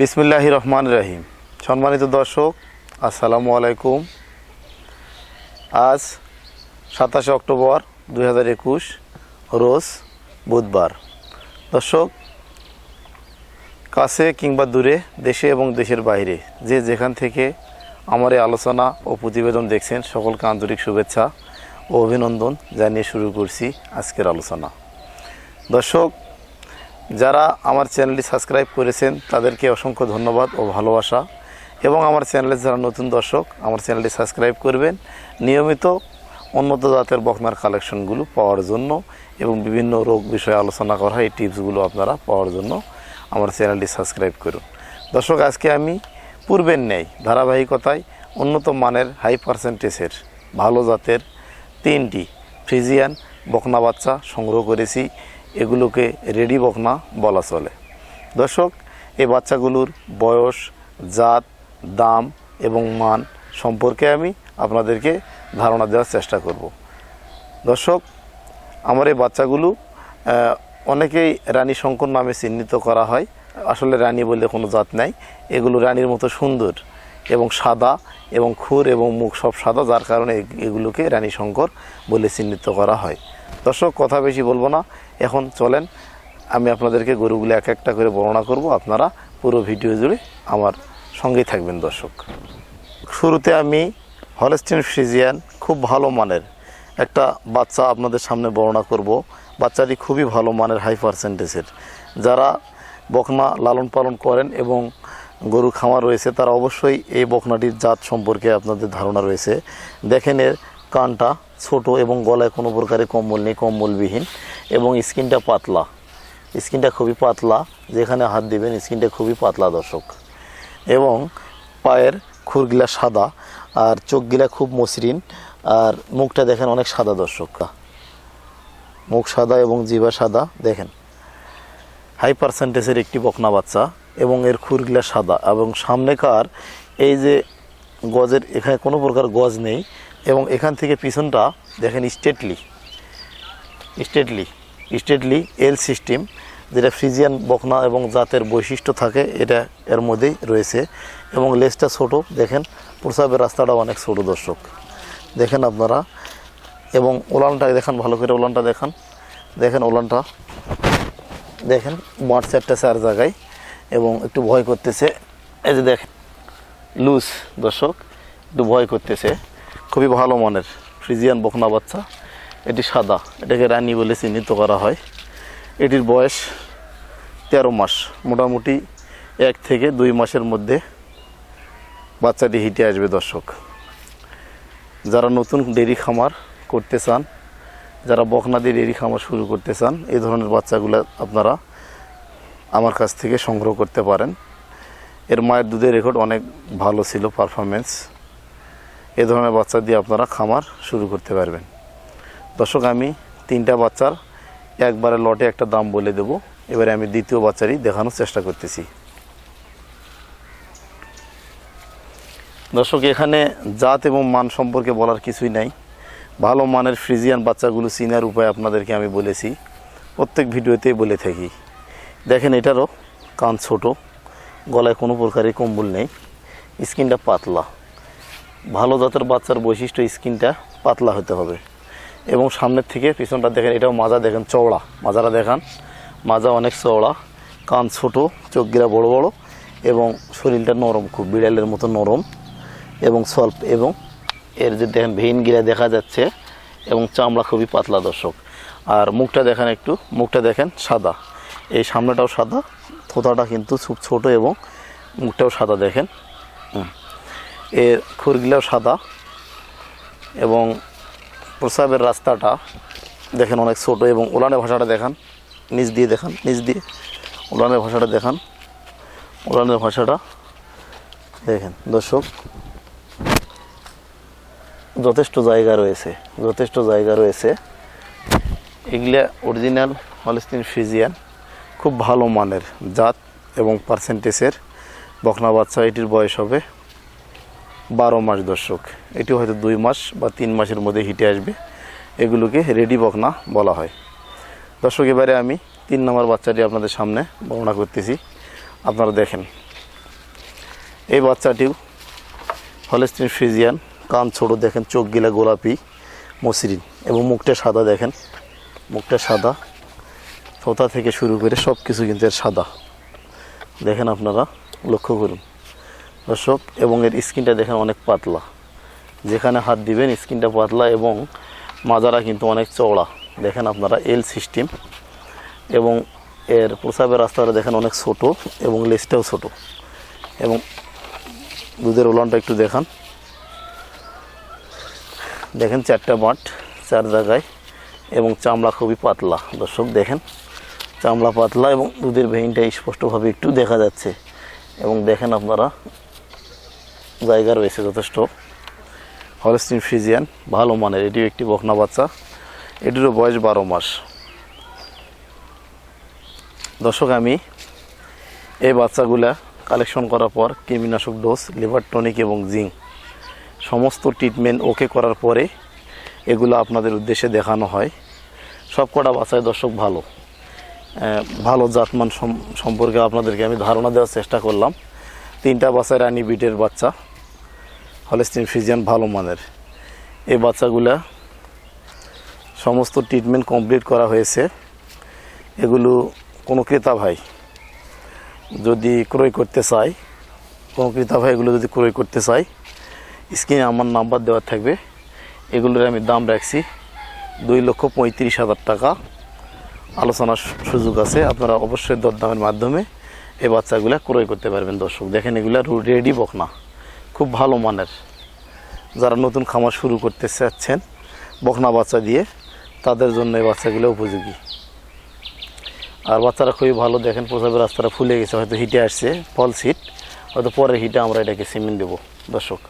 বিসমিল্লাহ রহমান রাহিম। সম্মানিত দর্শক, আসসালামু আলাইকুম। আজ সাতাশে অক্টোবর দুই হাজার একুশ, রোজ বুধবার। দর্শক, কাছে কিংবা দূরে, দেশে এবং দেশের বাইরে, যে যেখান থেকে আমার এই আলোচনা ও প্রতিবেদন দেখছেন, সকলকে আন্তরিক শুভেচ্ছা ও অভিনন্দন জানিয়ে শুরু করছি আজকের আলোচনা। দর্শক যারা আমার চ্যানেলটি সাবস্ক্রাইব করেছেন, তাদেরকে অসংখ্য ধন্যবাদ ও ভালোবাসা। এবং আমার চ্যানেলের যারা নতুন দর্শক, আমার চ্যানেলটি সাবস্ক্রাইব করবেন। নিয়মিত উন্নত জাতের বকনার কালেকশনগুলো পাওয়ার জন্য এবং বিভিন্ন রোগ বিষয়ে আলোচনা করা এই টিপসগুলো আপনারা পাওয়ার জন্য আমার চ্যানেলটি সাবস্ক্রাইব করুন। দর্শক, আজকে আমি পূর্বের নেই ধারাবাহিকতায় উন্নত মানের হাই পার্সেন্টেজের ভালো জাতের তিনটি ফ্রিজিয়ান বকনা বাচ্চা সংগ্রহ করেছি। এগুলোকে রেডি বকনা বলা চলে। দর্শক, এই বাচ্চাগুলোর বয়স, জাত, দাম এবং মান সম্পর্কে আমি আপনাদেরকে ধারণা দেওয়ার চেষ্টা করব। দর্শক, আমার এই বাচ্চাগুলো অনেকেই রানী শঙ্কর নামে চিহ্নিত করা হয়। আসলে রানী বলে কোনো জাত নাই। এগুলো রানীর মতো সুন্দর এবং সাদা এবং খুর এবং মুখ সব সাদা, যার কারণে এগুলোকে রানী শঙ্কর বলে চিহ্নিত করা হয়। দর্শক, কথা বেশি বলব না। এখন চলেন, আমি আপনাদেরকে গরুগুলো এক একটা করে বর্ণনা করব। আপনারা পুরো ভিডিও জুড়ে আমার সঙ্গেই থাকবেন দর্শক। শুরুতে আমি হলস্টিন ফ্রিজিয়ান খুব ভালো মানের একটা বাচ্চা আপনাদের সামনে বর্ণনা করব। বাচ্চাটি খুবই ভালো মানের হাই পার্সেন্টেজের যারা বকনা লালন পালন করেন এবং গরু খামার রয়েছে, তারা অবশ্যই এই বকনাটির জাত সম্পর্কে আপনাদের ধারণা রয়েছে। দেখেন এর কানটা ছোট এবং গলায় কোনো প্রকারের কম্বল নেই, কম্বলবিহীন এবং স্কিনটা পাতলা। স্কিনটা খুবই পাতলা, যেখানে হাত দিবেন স্কিনটা খুবই পাতলা দর্শক। এবং পায়ের খুরগিলা সাদা আর চোখগিলা খুব মসৃণ আর মুখটা দেখেন অনেক সাদা দর্শক। মুখ সাদা এবং জিভা সাদা, দেখেন। হাই পার্সেন্টেজের একটি বকনা বাচ্চা এবং এর খুরগিলা সাদা এবং সামনেকার এই যে গজের এখানে কোনো প্রকার গজ নেই এবং এখান থেকে পিছনটা দেখেন stately stately stately L system, যেটা ফ্রিজিয়ান বকনা এবং জাতের বৈশিষ্ট্য থাকে, এটা এর মধ্যেই রয়েছে। এবং লেজটা ছোট, দেখেন, প্রসাবের রাস্তাটা অনেক ছোট, দর্শক। দেখেন আপনারা, এবং ওলানটা দেখেন, ভালো করে ওলানটা দেখান। দেখেন ওলানটা, দেখেন, মাঠ চারটা চার জায়গায়, এবং একটু ভয় করতেছে। এই যে দেখেন, লুজ, দর্শক, একটু ভয় করতেছে। খুবই ভালো মানের। ফ্রিজিয়ান বকনা বাচ্চা। এটি সাদা। এটাকে রানী বলে চিহ্নিত করা হয়। এটির বয়স তেরো মাস। মোটামুটি এক থেকে দুই মাসের মধ্যে বাচ্চাটি হিটে আসবে, দর্শক। যারা নতুন ডেরি খামার করতে চান, যারা বকনা দিয়ে ডেরি খামার শুরু করতে চান এই ধরনের বাচ্চাগুলো আপনারা আমার কাছ থেকে সংগ্রহ করতে পারেন। এর মায়ের দুধের রেকর্ড অনেক ভালো ছিল পারফরমেন্স এ ধরনের বাচ্চা দিয়ে আপনারা খামার শুরু করতে পারবেন। দর্শক, আমি তিনটা বাচ্চার একবারে লটে একটা দাম বলে দেব। এবারে আমি দ্বিতীয় বাচ্চারই দেখানোর চেষ্টা করতেছি। দর্শক, এখানে জাত এবং মান সম্পর্কে বলার কিছুই নাই। ভালো মানের ফ্রিজিয়ান বাচ্চাগুলো চিনার উপায় আপনাদেরকে আমি বলেছি। প্রত্যেক ভিডিওতেই বলে থাকি। দেখেন, এটারও কান ছোট, গলায় কোনো প্রকারের কম্বল নেই। স্কিনটা পাতলা। ভালো জাতের বাচ্চার বৈশিষ্ট্য স্কিনটা পাতলা হতে হবে। এবং সামনের থেকে পিছনটা দেখেন, এটাও মাজা দেখেন, চওড়া। মাজারা দেখান। মাজা অনেক চওড়া, কান ছোট চোখগিরা বড় বড়, এবং শরীরটা নরম, খুব বিড়ালের মতো নরম। এবং স্বল্প, এবং এর যে দেখেন, ভেইন গিরা দেখা যাচ্ছে, এবং চামড়া খুবই পাতলা দর্শক। আর মুখটা দেখেন একটু, মুখটা দেখেন সাদা। এই সামনেটাও সাদা থোতাটা কিন্তু খুব ছোট এবং মুখটাও সাদা দেখেন। হুম। এর খুরগিলাও সাদা এবং প্রসাবের রাস্তাটা দেখেন অনেক ছোট এবং ওলানের ভাষাটা দেখান, নিচ দিয়ে দেখান, নিচ দিয়ে ওলানের ভাষাটা দেখান ওলানের ভাষাটা দেখেন। দর্শক, যথেষ্ট জায়গা রয়েছে, যথেষ্ট জায়গা রয়েছে। এগুলা অরিজিনাল হলস্তিন ফিজিয়ান খুব ভালো মানের জাত এবং পার্সেন্টেজের বকনা বাচ্চা, এটির বয়স হবে বারো মাস দর্শক। এটি হয়তো দুই মাস বা তিন মাসের মধ্যে হিটে আসবে। এগুলোকে রেডি বকনা বলা হয়। দর্শক, এবারে আমি তিন নম্বর বাচ্চাটি আপনাদের সামনে বর্ণনা করতেছি। আপনারা দেখেন। এই বাচ্চাটিও হলেস্টিন ফ্রিজিয়ান, কান ছোট, দেখেন চোখ গিলা গোলাপি, মসৃণ এবং মুখটা সাদা, দেখেন। মুখটা সাদা। থোতা থেকে শুরু করে সব কিছু কিন্তু এর সাদা। দেখেন আপনারা, লক্ষ্য করুন। দর্শক, এবং এর স্কিনটা দেখেন অনেক পাতলা। যেখানে হাত দিবেন, স্কিনটা পাতলা এবং মাজারা কিন্তু অনেক চওড়া। দেখেন আপনারা এল সিস্টেম এবং এর প্রসাবের রাস্তাটা দেখেন অনেক ছোট এবং লেজটাও ছোট। এবং দুধের ওলানটা একটু দেখান। দেখেন চারটা বাট চার জায়গায়, এবং চামড়া খুবই পাতলা। দর্শক, দেখেন, চামড়া পাতলা এবং দুধের ভেইনটা স্পষ্টভাবে একটু দেখা যাচ্ছে। এবং দেখেন আপনারা জায়গা রয়েছে যথেষ্ট। হলস্টিন ফ্রিজিয়ান, ভালো মানের, এটিও একটি বকনা বাচ্চা। এটিরও বয়স বারো মাস। দর্শক, আমি এই বাচ্চাগুলা কালেকশন করার পর কৃমিনাশক ডোজ লিভার টনিক এবং জিঙ্ক সমস্ত ট্রিটমেন্ট ওকে করার পরে এগুলো আপনাদের উদ্দেশ্যে দেখানো হয়। সব কটা বাচ্চায় দর্শক ভালো। ভালো জাতমান সম্পর্কে আপনাদেরকে আমি ধারণা দেওয়ার চেষ্টা করলাম। তিনটা বাচ্চায় রানী বিটের বাচ্চা। হলেস্টিন ফ্রিজিয়ান ভালো মানের। এই বাচ্চাগুলা সমস্ত ট্রিটমেন্ট কমপ্লিট করা হয়েছে। এগুলো কোনো ক্রেতা ভাই যদি ক্রয় করতে চায়, কোনো ক্রেতা ভাই এগুলো যদি ক্রয় করতে চায়, স্ক্রিনে আমার নাম্বার দেওয়া থাকবে। এগুলোর আমি দাম রাখছি দুই লক্ষ পঁয়ত্রিশ হাজার টাকা। আলোচনার সুযোগ আছে, আপনারা অবশ্যই দরদামের মাধ্যমে এই বাচ্চাগুলো ক্রয় করতে পারবেন দর্শক। দেখেন এগুলো রেডি বকনা, খুব ভালো মানের। যারা নতুন খামার শুরু করতে চাচ্ছেন, বকনা বাচ্চা দিয়ে, তাদের জন্য এই বাচ্চাগুলো উপযোগী। আর বাচ্চারা খুবই ভালো, দেখেন প্রসাবের রাস্তাটা ফুলে গেছে, হয়তো হিটে আসছে, ফল সিট হয়তো পরের হিটে আমরা এটাকে সিমেন্ট দেবো, দর্শক।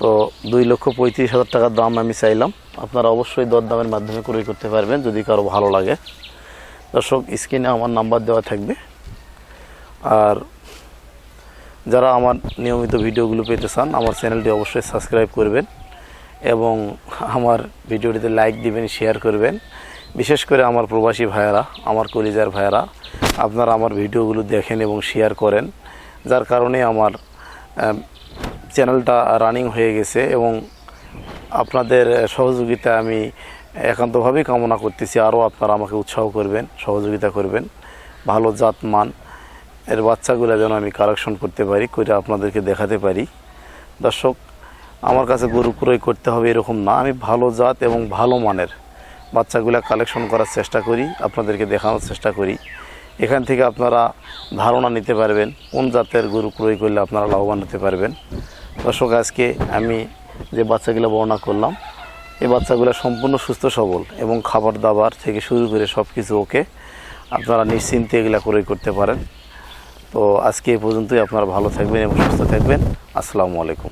তো দুই লক্ষ পঁয়ত্রিশ হাজার টাকার দাম আমি চাইলাম। আপনারা অবশ্যই দরদামের মাধ্যমে ক্রয় করতে পারবেন, যদি কারও ভালো লাগে। দর্শক, স্ক্রিনে আমার নাম্বার দেওয়া থাকবে। আর যারা আমার নিয়মিত ভিডিওগুলো পেতে চান, আমার চ্যানেলটি অবশ্যই সাবস্ক্রাইব করবেন এবং আমার ভিডিওটিতে লাইক দিবেন, শেয়ার করবেন। বিশেষ করে আমার প্রবাসী ভাইয়েরা, আমার কলিজার ভাইয়েরা, আপনারা আমার ভিডিওগুলো দেখেন এবং শেয়ার করেন, যার কারণে আমার চ্যানেলটা রানিং হয়ে গেছে এবং আপনাদের সহযোগিতা আমি একান্তভাবেই কামনা করতেছি। আরও আপনারা আমাকে উৎসাহ করবেন, সহযোগিতা করবেন। ভালো জাত মান এর বাচ্চাগুলো যেন আমি কালেকশন করতে পারি করে আপনাদেরকে দেখাতে পারি। দর্শক, আমার কাছে গরু ক্রয় করতে হবে এরকম না। আমি ভালো জাত এবং ভালো মানের বাচ্চাগুলো কালেকশন করার চেষ্টা করি, আপনাদেরকে দেখানোর চেষ্টা করি। এখান থেকে আপনারা ধারণা নিতে পারবেন, কোন জাতের গরু ক্রয় করলে আপনারা লাভবান হতে পারবেন। দর্শক, আজকে আমি যে বাচ্চাগুলো বর্ণনা করলাম, এই বাচ্চাগুলো সম্পূর্ণ সুস্থ, সবল এবং খাবার দাবার থেকে শুরু করে সব কিছু ওকে আপনারা নিশ্চিন্তে এগুলো ক্রয় করতে পারেন। তো আজকে এই পর্যন্তই আপনারা ভালো থাকবেন এবং সুস্থ থাকবেন। আসসালামু আলাইকুম।